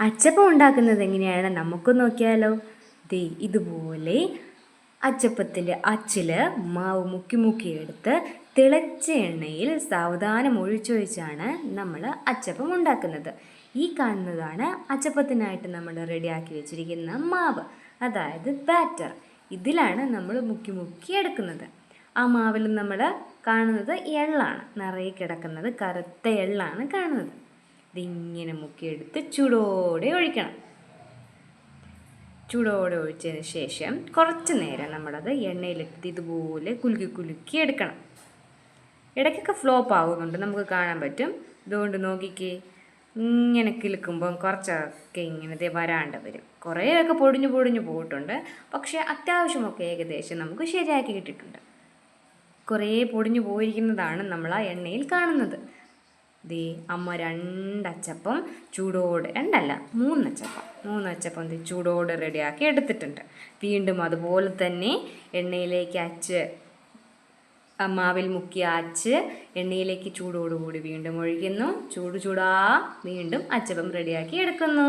അച്ചപ്പം ഉണ്ടാക്കുന്നത് എങ്ങനെയാണ് നമുക്ക് നോക്കിയാലോ. ദേ ഇതുപോലെ അച്ചപ്പത്തിന്റെ അച്ചിൽ മാവ് മുക്കി മുക്കി എടുത്ത് തിളച്ച എണ്ണയിൽ സാവധാനം ഒഴിച്ചൊഴിച്ചാണ് നമ്മൾ അച്ചപ്പം ഉണ്ടാക്കുന്നത്. ഈ കാണുന്നതാണ് അച്ചപ്പത്തിനായിട്ട് നമ്മൾ റെഡിയാക്കി വെച്ചിരിക്കുന്ന മാവ് അതായത് ബാറ്റർ. ഇതിലാണ് നമ്മൾ മുക്കി മുക്കി എടുക്കുന്നത്. ആ മാവിൽ നമ്മൾ കാണുന്നത് എള്ളാണ് നിറയെ കിടക്കുന്നത് കറുത്ത എള്ളാണ് കാണുന്നത്. ഇതിങ്ങനെ മുക്കിയെടുത്ത് ചൂടോടെ ഒഴിക്കണം. ചൂടോടെ ഒഴിച്ചതിന് ശേഷം കുറച്ച് നേരം നമ്മളത് എണ്ണയിലിട്ട് ഇതുപോലെ കുലുക്കി കുലുക്കി എടുക്കണം. ഇടയ്ക്കൊക്കെ ഫ്ലോപ്പ് ആകുന്നുണ്ട് നമുക്ക് കാണാൻ പറ്റും. ഇതുകൊണ്ട് നോക്കിക്കേ ഇങ്ങനെ കിലുക്കുമ്പം കുറച്ചൊക്കെ ഇങ്ങനത്തെ വരാണ്ട് വരും. കുറേയൊക്കെ പൊടിഞ്ഞു പൊടിഞ്ഞു പോയിട്ടുണ്ട്. പക്ഷേ അത്യാവശ്യമൊക്കെ ഏകദേശം നമുക്ക് ശരിയാക്കി കിട്ടിയിട്ടുണ്ട്. കുറേ പൊടിഞ്ഞു പോയിരിക്കുന്നതാണ് നമ്മൾ ആ എണ്ണയിൽ കാണുന്നത്. ദേ അമ്മ രണ്ടച്ചപ്പം ചൂടോടെ രണ്ടല്ല മൂന്നച്ചപ്പം. മൂന്നച്ചപ്പം ദേ ചൂടോടെ റെഡിയാക്കി എടുത്തിട്ടുണ്ട്. വീണ്ടും അതുപോലെ തന്നെ എണ്ണയിലേക്ക് അച്ച് മാവിൽ മുക്കി അച്ച് എണ്ണയിലേക്ക് ചൂടോടുകൂടി വീണ്ടും ഒഴിക്കുന്നു. ചൂട് ചൂടാ വീണ്ടും അച്ചപ്പം റെഡിയാക്കി എടുക്കുന്നു.